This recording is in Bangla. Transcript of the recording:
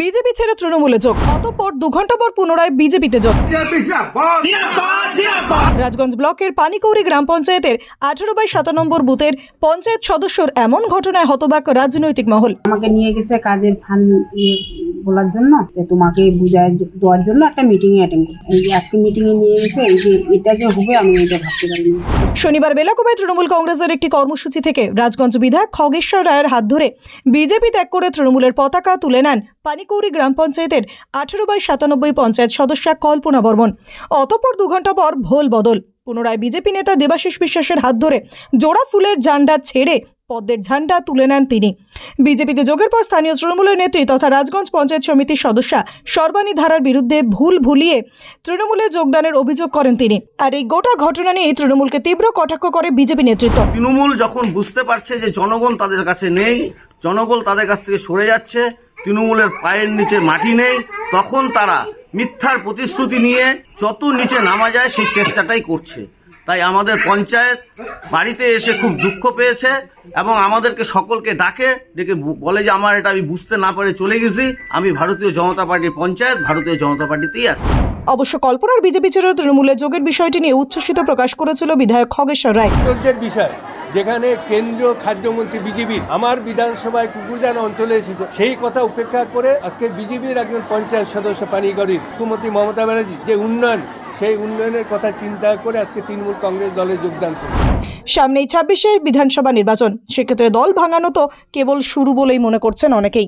বিজেপি ছেড়ে তৃণমূলে যোগ। অতঃপর দু ঘণ্টা পর পুনরায় বিজেপিতে যোগ। রাজগঞ্জ ব্লকের পানিকৌড়ি গ্রাম পঞ্চায়েতের আঠারো বাই সাত নম্বর বুথের পঞ্চায়েত সদস্যর এমন ঘটনায় হতবাক রাজনৈতিক মহল। আমাকে নিয়ে গেছে কাজের ফান ইয়ে বলার জন্য যে তোমাকে বুঝায় দেওয়ার জন্য একটা মিটিং এ অ্যাটেন্ড এই যে আজকে মিটিং এ নিয়ে গেছে এই যে এটা যে হবে আমি এটা ভাবতে পারিনি। শনিবার বেলাকুমায় তৃণমূল কংগ্রেসের একটি কর্মসূচি থেকে রাজগঞ্জ বিধায়ক খগেশ্বর রায়ের হাত ধরে বিজেপি ত্যাগ করে তৃণমূলের পতাকা তুলে নেন পানিকৌড়ি গ্রাম পঞ্চায়েতের আঠেরো বাই সাতানব্বই পঞ্চায়েত সদস্যা কল্পনা বর্মন। অতঃপর দু ঘণ্টা পর ভোল বদল। পুনরায় বিজেপি নেতা দেবাশিস বিশ্বাসের হাত ধরে জোড়া ফুলের ঝান্ডা ছেড়ে পদ্মের ঝান্ডা তুলে নেন তিনি। বিজেপিতে যোগের পর স্থানীয় তৃণমূলের নেত্রী তথা রাজগঞ্জ পঞ্চায়েত সমিতির সদস্যা সর্বাণী ধারার বিরুদ্ধে ভুল ভুলিয়ে তৃণমূলে যোগদানের অভিযোগ করেন তিনি। আর এই গোটা ঘটনা নিয়ে তৃণমূলকে তীব্র কটাক্ষ করে বিজেপি নেতৃত্ব। তৃণমূল যখন বুঝতে পারছে যে জনগণ তাদের কাছে নেই, জনগণ তাদের কাছ থেকে সরে যাচ্ছে তৃণমূলের পায়ের নিচে মাটি নেই, তখন তারা মিথ্যার প্রতিশ্রুতি নিয়ে যত নিচে নামা যায় সেই চেষ্টাটাই করছে। তাই আমাদের পঞ্চায়েত বাড়িতে এসে খুব দুঃখ পেয়েছে এবং আমাদেরকে সকলকে ডাকে, ডেকে বলে যে আমার এটা আমি বুঝতে না পারে চলে গেছি। আমি ভারতীয় জনতা পার্টির পঞ্চায়েত, ভারতীয় জনতা পার্টিতেই আছি। অবশ্য কল্পনার বিজেপি ছেড়ে তৃণমূলে যোগের বিষয়টি নিয়ে উচ্ছ্বসিত প্রকাশ করেছিল বিধায়ক খগেশ্বর রায়। আশ্চর্যের বিষয় যেখানে কেন্দ্রীয় খাদ্যমন্ত্রী বিজেপির আমার বিধানসভায় কুকুরজান অঞ্চলে এসেছে। সেই কথা উপেক্ষা করে আজকে বিজেপির একজন পঞ্চায়েত সদস্য পানিগড়ির মুখ্যমন্ত্রী মমতা ব্যানার্জি যে উন্নয়ন সেই উন্নয়নের কথা চিন্তা করে আজকে তৃণমূল কংগ্রেস দলে যোগদান করে সামনেই ছাব্বিশে বিধানসভা নির্বাচন। সেক্ষেত্রে দল ভাঙানো তো কেবল শুরু বলেই মনে করছেন অনেকেই।